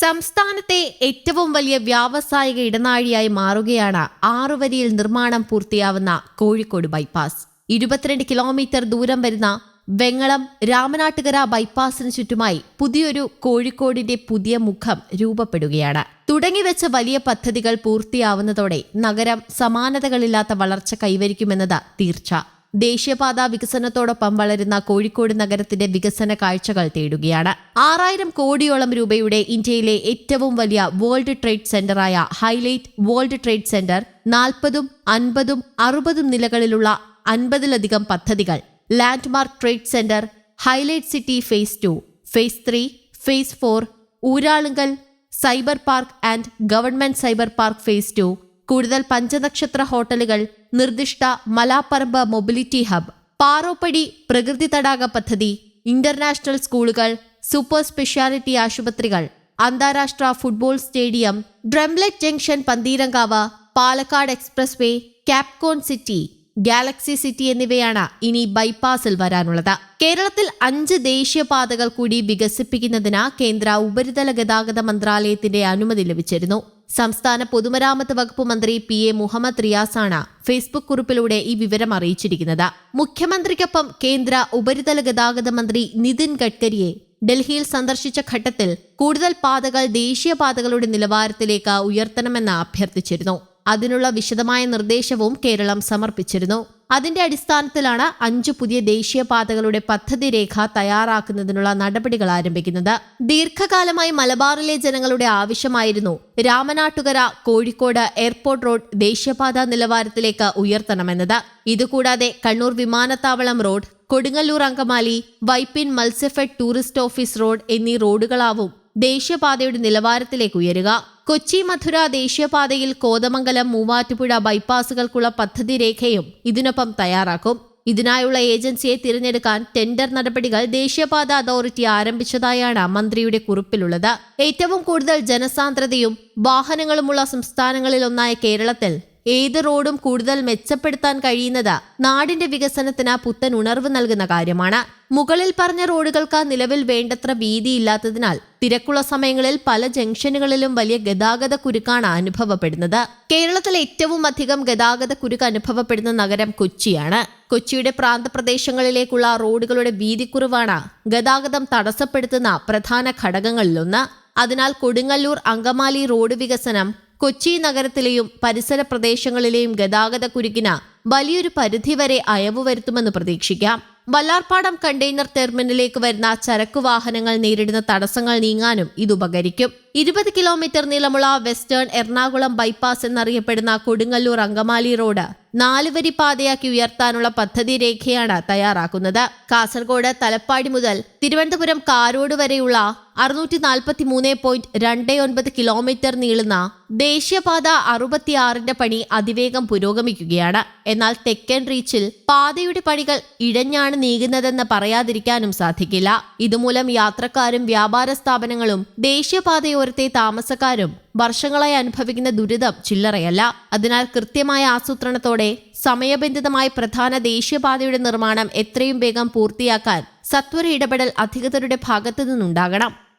സംസ്ഥാനത്തെ ഏറ്റവും വലിയ വ്യാവസായിക ഇടനാഴിയായി മാറുകയാണ് ആറുവരിയിൽ നിർമ്മാണം പൂർത്തിയാവുന്ന കോഴിക്കോട് ബൈപ്പാസ്. ഇരുപത്തിരണ്ട് കിലോമീറ്റർ ദൂരം വരുന്ന വെങ്ങളം രാമനാട്ടുകര ബൈപ്പാസിന് ചുറ്റുമായി പുതിയൊരു കോഴിക്കോടിന്റെ പുതിയ മുഖം രൂപപ്പെടുകയാണ്. തുടങ്ങിവെച്ച വലിയ പദ്ധതികൾ പൂർത്തിയാവുന്നതോടെ നഗരം സമാനതകളില്ലാത്ത വളർച്ച കൈവരിക്കുമെന്നത് തീർച്ച. ദേശീയപാത വികസനത്തോടൊപ്പം വളരുന്ന കോഴിക്കോട് നഗരത്തിന്റെ വികസന കാഴ്ചകൾ തേടുകയാണ്. ആറായിരം കോടിയോളം രൂപയുടെ ഇന്ത്യയിലെ ഏറ്റവും വലിയ വേൾഡ് ട്രേഡ് സെന്ററായ ഹൈലൈറ്റ് വേൾഡ് ട്രേഡ് സെന്റർ നാൽപ്പതും അൻപതും അറുപതും നിലകളിലുള്ള അൻപതിലധികം പദ്ധതികൾ. Landmark trade centre Hilite city phase two phase three phase four Uralungal cyber park and government cyber park phase two കൂടുതൽ പഞ്ചനക്ഷത്ര ഹോട്ടലുകൾ നിർദ്ദിഷ്ട മലാപ്പറമ്പ് മൊബിലിറ്റി ഹബ് പാറോപ്പടി പ്രകൃതി തടാക പദ്ധതി ഇന്റർനാഷണൽ സ്കൂളുകൾ സൂപ്പർ സ്പെഷ്യാലിറ്റി ആശുപത്രികൾ അന്താരാഷ്ട്ര football stadium ഡ്രംലെറ്റ് junction Pantheerankavu Palakkad expressway Capcon city galaxy city എന്നിവയാണ് ഇനി ബൈപ്പാസിൽ വരാനുള്ളത്. കേരളത്തിൽ അഞ്ച് ദേശീയപാതകൾ കൂടി വികസിപ്പിക്കുന്നതിന് കേന്ദ്ര ഉപരിതല ഗതാഗത മന്ത്രാലയത്തിന്റെ അനുമതി ലഭിച്ചിരുന്നു. സംസ്ഥാന പൊതുമരാമത്ത് വകുപ്പ് മന്ത്രി പി എ മുഹമ്മദ് റിയാസാണ് ഫേസ്ബുക്ക് കുറിപ്പിലൂടെ ഈ വിവരം അറിയിച്ചിരിക്കുന്നത്. മുഖ്യമന്ത്രിക്കൊപ്പം കേന്ദ്ര ഉപരിതല ഗതാഗത മന്ത്രി നിതിൻ ഗഡ്കരിയെ ഡൽഹിയിൽ സന്ദർശിച്ച ഘട്ടത്തിൽ കൂടുതൽ പാതകൾ ദേശീയപാതകളുടെ നിലവാരത്തിലേക്ക് ഉയർത്തണമെന്ന് അഭ്യർത്ഥിച്ചിരുന്നു. അതിനുള്ള വിശദമായ നിർദ്ദേശവും കേരളം സമർപ്പിച്ചിരുന്നു. അതിന്റെ അടിസ്ഥാനത്തിലാണ് അഞ്ചു പുതിയ ദേശീയപാതകളുടെ പദ്ധതി രേഖ തയ്യാറാക്കുന്നതിനുള്ള നടപടികൾ ആരംഭിക്കുന്നത്. ദീർഘകാലമായി മലബാറിലെ ജനങ്ങളുടെ ആവശ്യമായിരുന്നു രാമനാട്ടുകര കോഴിക്കോട് എയർപോർട്ട് റോഡ് ദേശീയപാത നിലവാരത്തിലേക്ക് ഉയർത്തണമെന്നത്. ഇതുകൂടാതെ കണ്ണൂർ വിമാനത്താവളം road Kodungallur Angamaly Vypin Matsyafed tourist office road എന്നീ റോഡുകളാവും ദേശീയപാതയുടെ നിലവാരത്തിലേക്ക് ഉയരുക. കൊച്ചി മധുര ദേശീയപാതയിൽ കോതമംഗലം മൂവാറ്റുപുഴ ബൈപ്പാസുകൾക്കുള്ള പദ്ധതി രേഖയും ഇതിനൊപ്പം തയ്യാറാക്കും. ഇതിനായുള്ള ഏജൻസിയെ തിരഞ്ഞെടുക്കാൻ ടെൻഡർ നടപടികൾ ദേശീയപാത അതോറിറ്റി ആരംഭിച്ചതായാണ് മന്ത്രിയുടെ കുറിപ്പിലുള്ളത്. ഏറ്റവും കൂടുതൽ ജനസാന്ദ്രതയും വാഹനങ്ങളുമുള്ള സംസ്ഥാനങ്ങളിലൊന്നായ കേരളത്തിൽ ഏത് റോഡും കൂടുതൽ മെച്ചപ്പെടുത്താൻ കഴിയുന്നത് നാടിന്റെ വികസനത്തിന് പുത്തൻ ഉണർവ് നൽകുന്ന കാര്യമാണ്. മുകളിൽ പറഞ്ഞ റോഡുകൾക്ക് നിലവിൽ വേണ്ടത്ര വീതിയില്ലാത്തതിനാൽ തിരക്കുള്ള സമയങ്ങളിൽ പല ജംഗ്ഷനുകളിലും വലിയ ഗതാഗത കുരുക്കാണ് അനുഭവപ്പെടുന്നത്. കേരളത്തിൽ ഏറ്റവും അധികം ഗതാഗത കുരുക്ക് അനുഭവപ്പെടുന്ന നഗരം കൊച്ചിയാണ്. കൊച്ചിയുടെ പ്രാന്തപ്രദേശങ്ങളിലേക്കുള്ള റോഡുകളുടെ വീതിക്കുറവാണ് ഗതാഗതം തടസ്സപ്പെടുത്തുന്ന പ്രധാന ഘടകങ്ങളിലൊന്ന്. അതിനാൽ കൊടുങ്ങല്ലൂർ അങ്കമാലി റോഡ് വികസനം കൊച്ചി നഗരത്തിലെയും പരിസര പ്രദേശങ്ങളിലെയും ഗതാഗത കുരുക്കിന് വലിയൊരു പരിധിവരെ അയവ് വരുത്തുമെന്ന് പ്രതീക്ഷിക്കാം. വല്ലാർപ്പാടം കണ്ടെയ്നർ ടെർമിനലിലേക്ക് വരുന്ന ചരക്കു വാഹനങ്ങൾ നേരിടുന്ന തടസ്സങ്ങൾ നീങ്ങാനും ഇത് ഉപകരിക്കും. ഇരുപത് കിലോമീറ്റർ നീളമുള്ള വെസ്റ്റേൺ എറണാകുളം ബൈപ്പാസ് എന്നറിയപ്പെടുന്ന കൊടുങ്ങല്ലൂർ അങ്കമാലി റോഡ് നാലുവരി പാതയാക്കി ഉയർത്താനുള്ള പദ്ധതി രേഖയാണ് തയ്യാറാക്കുന്നത്. കാസർഗോഡ് തലപ്പാടി മുതൽ തിരുവനന്തപുരം കാരോട് വരെയുള്ള അറുന്നൂറ്റി നാൽപ്പത്തി മൂന്ന് പോയിന്റ് രണ്ട് ഒൻപത് കിലോമീറ്റർ നീളുന്ന ദേശീയപാത അറുപത്തിയാറിന്റെ പണി അതിവേഗം പുരോഗമിക്കുകയാണ്. എന്നാൽ തെക്കൻ റീച്ചിൽ പാതയുടെ പണികൾ ഇഴഞ്ഞാണ് നീങ്ങുന്നതെന്ന് പറയാതിരിക്കാനും സാധിക്കില്ല. ഇതുമൂലം യാത്രക്കാരും വ്യാപാര സ്ഥാപനങ്ങളും ദേശീയപാതയോരത്തെ താമസക്കാരും വർഷങ്ങളായി അനുഭവിക്കുന്ന ദുരിതം ചില്ലറയല്ല. അതിനാൽ കൃത്യമായ ആസൂത്രണത്തോടെ സമയബന്ധിതമായി പ്രധാന ദേശീയപാതയുടെ നിർമ്മാണം എത്രയും വേഗം പൂർത്തിയാക്കാൻ സത്വര ഇടപെടൽ അധികൃതരുടെ ഭാഗത്തു നിന്നുണ്ടാകണം